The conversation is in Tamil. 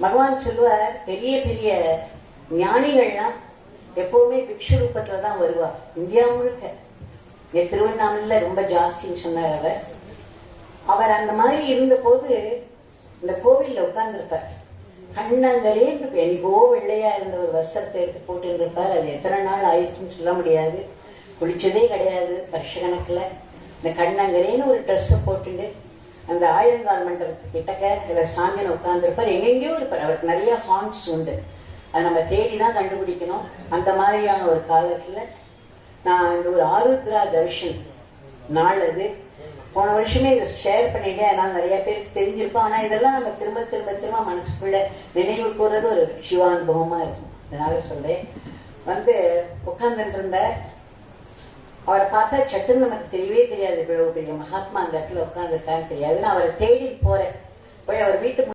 பகவான் சொல்லுவார் பெரிய பெரிய ஞானிகள்லாம் எப்பவுமே பிக்ஷு ரூபத்துல தான் வருவா. இந்தியா முழுக்க. திருவண்ணாமலையில் ரொம்ப ஜாஸ்தின்னு சொன்னார் அவர். அவர் அந்த மாதிரி இருந்தபோது இந்த கோவிலில் உட்கார்ந்துருப்பார். கண்ணங்களே எனக்கோ வெள்ளையா இருந்த ஒரு வஸ்திரத்தை எடுத்து போட்டுருப்பார் அது எத்தனை நாள் ஆயிடுச்சுன்னு சொல்ல முடியாது. குளிச்சதே கிடையாது வருஷ கணக்கில். இந்த கண்ணங்கரேன்னு ஒரு ட்ரெஸ்ஸை போட்டுட்டு அந்த ஆயிரங்கால் மண்டபத்துக்கு கிட்டக்க சில சாமியன் உட்கார்ந்துருப்பார். எங்கெங்கேயோ இருப்பார். அவருக்கு நிறைய ஹான்ஸ் உண்டு. அதை நம்ம தேடி தான் கண்டுபிடிக்கணும். அந்த மாதிரியான ஒரு காலத்துல நான் இந்த ஒரு ஆருத்ரா தர்ஷன் நாள் அது. போன வருஷமே இதை ஷேர் பண்ணிட்டேன். அதனால நிறைய பேருக்கு தெரிஞ்சிருப்போம் ஆனா இதெல்லாம் நம்ம திரும்ப திரும்ப திரும்ப மனசுக்குள்ள நினைவு கூறுறது ஒரு சிவானுபவமா இருக்கும். அதனால சொல்றேன். வந்து உட்கார்ந்துட்டு இருந்த அவரை பார்த்தா சட்டுன்னு நமக்கு தெரியவே தெரியாது இவ்வளவு பெரிய மகாத்மா அந்த இடத்துல உட்காந்துருக்கான்னு தெரியாது. அவரை தேடி போறேன்